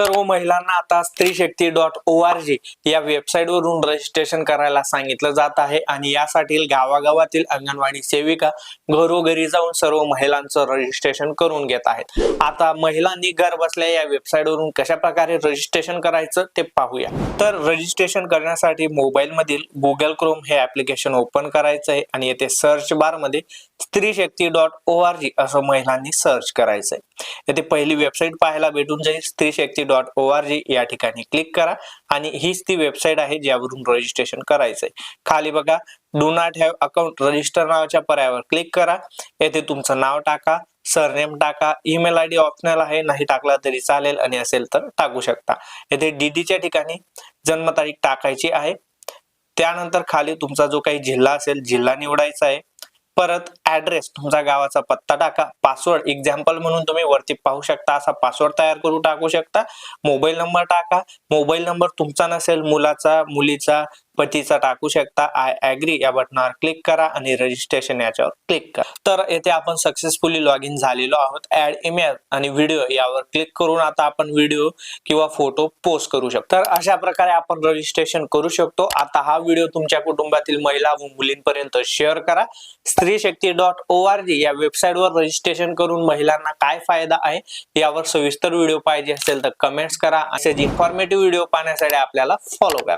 सर्व महिलांना आता स्त्री शक्ती डॉट ओ आर जी या वेबसाईट वरून रजिस्ट्रेशन करायला सांगितलं जात आहे. आणि यासाठी गावागावातील अंगणवाडी सेविका घरोघरी जाऊन सर्व महिलांचं रजिस्ट्रेशन करून घेत आहेत. आता महिलांनी घर बसल्या या वेबसाईट वरून कशा प्रकारे रजिस्ट्रेशन करायचं ते पाहूया. तर रजिस्ट्रेशन करण्यासाठी मोबाईल मधील गुगल क्रोम हे ऍप्लिकेशन ओपन करायचं आहे. आणि येथे सर्च बारमध्ये स्त्री शक्ती डॉट ओ आर जी असं महिलांनी सर्च करायचंय. येथे पहिली वेबसाईट पाहायला भेटून जाईल. स्त्री शक्ती डॉट ओ आर जी या ठिकाणी क्लिक करा. आणि हीच ती वेबसाईट आहे ज्यावरून रजिस्ट्रेशन करायचंय. खाली बघा do not have account register नावाच्या पर्यायावर क्लिक करा. येथे तुमचं नाव टाका सरनेम टाका ईमेल आय डी ऑप्शनल आहे नाही टाकला तरी चालेल आणि असेल तर टाकू शकता. येथे डीडीच्या ठिकाणी जन्मतारीख टाकायची आहे. त्यानंतर खाली तुमचा जो काही जिल्हा असेल जिल्हा निवडायचा आहे. परत ऍड्रेस तुमचा गावाचा पत्ता टाका. पासवर्ड एक्झाम्पल म्हणून तुम्ही वरती पाहू शकता. असा पासवर्ड तयार करून टाकू शकता. मोबाईल नंबर टाका. मोबाईल नंबर तुमचा नसेल मुलाचा मुलीचा पतीचा टाकू शकता. आय ऍग्री या बटनावर क्लिक करा आणि रजिस्ट्रेशन याच्यावर क्लिक करा. तर येथे आपण सक्सेसफुली लॉग इन झालेलो आहोत. ऍड इमेल आणि व्हिडिओ यावर क्लिक करून आता आपण व्हिडिओ किंवा फोटो पोस्ट करू शकतो. तर अशा प्रकारे आपण रजिस्ट्रेशन करू शकतो. आता हा व्हिडिओ तुमच्या कुटुंबातील महिला व मुलींपर्यंत शेअर करा. स्त्री शक्ती डॉट ओ आर जी या वेबसाईटवर रजिस्ट्रेशन करून महिलांना काय फायदा आहे यावर सविस्तर व्हिडिओ पाहिजे असेल तर कमेंट्स करा. असेच इन्फॉर्मेटिव्ह व्हिडिओ पाहण्यासाठी आपल्याला फॉलो करा.